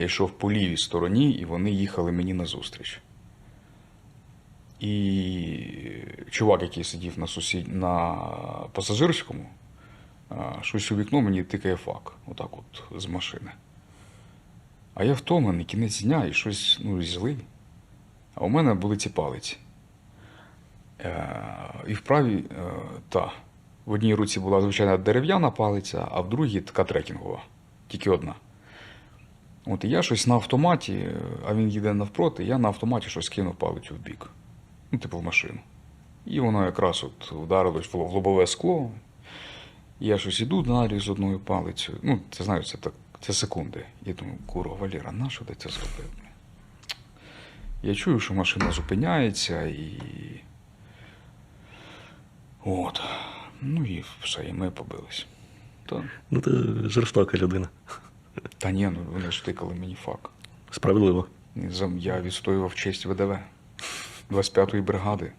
Я йшов по лівій стороні, і вони їхали мені назустріч. І чувак, який сидів на, сусід... на пасажирському, щось у вікно мені тикає фак, отак от з машини. А я втомлений, кінець дня і щось ну, злий. А у мене були ці палиці. Е, і в правій, е, та, в одній руці була звичайна дерев'яна палиця, а в другій така трекінгова, тільки одна. От я щось на автоматі, е, а він їде навпроти, я на автоматі щось кинув палицю в бік. Ну, типу в машину. І воно якраз от вдарилось в лобове скло. Я щось іду далі з одною палицею. Ну, це знаю, це так, це секунди. Я думаю, курва, Валера, на що ти це зробив? Я чую, що машина зупиняється і. От. Ну і все, і ми побились. Та, Ну, ти жорстока людина. Та ні, ну вони ж тикали мені фак. Справедливо. Я відстоював честь ВДВ 25-ї бригади.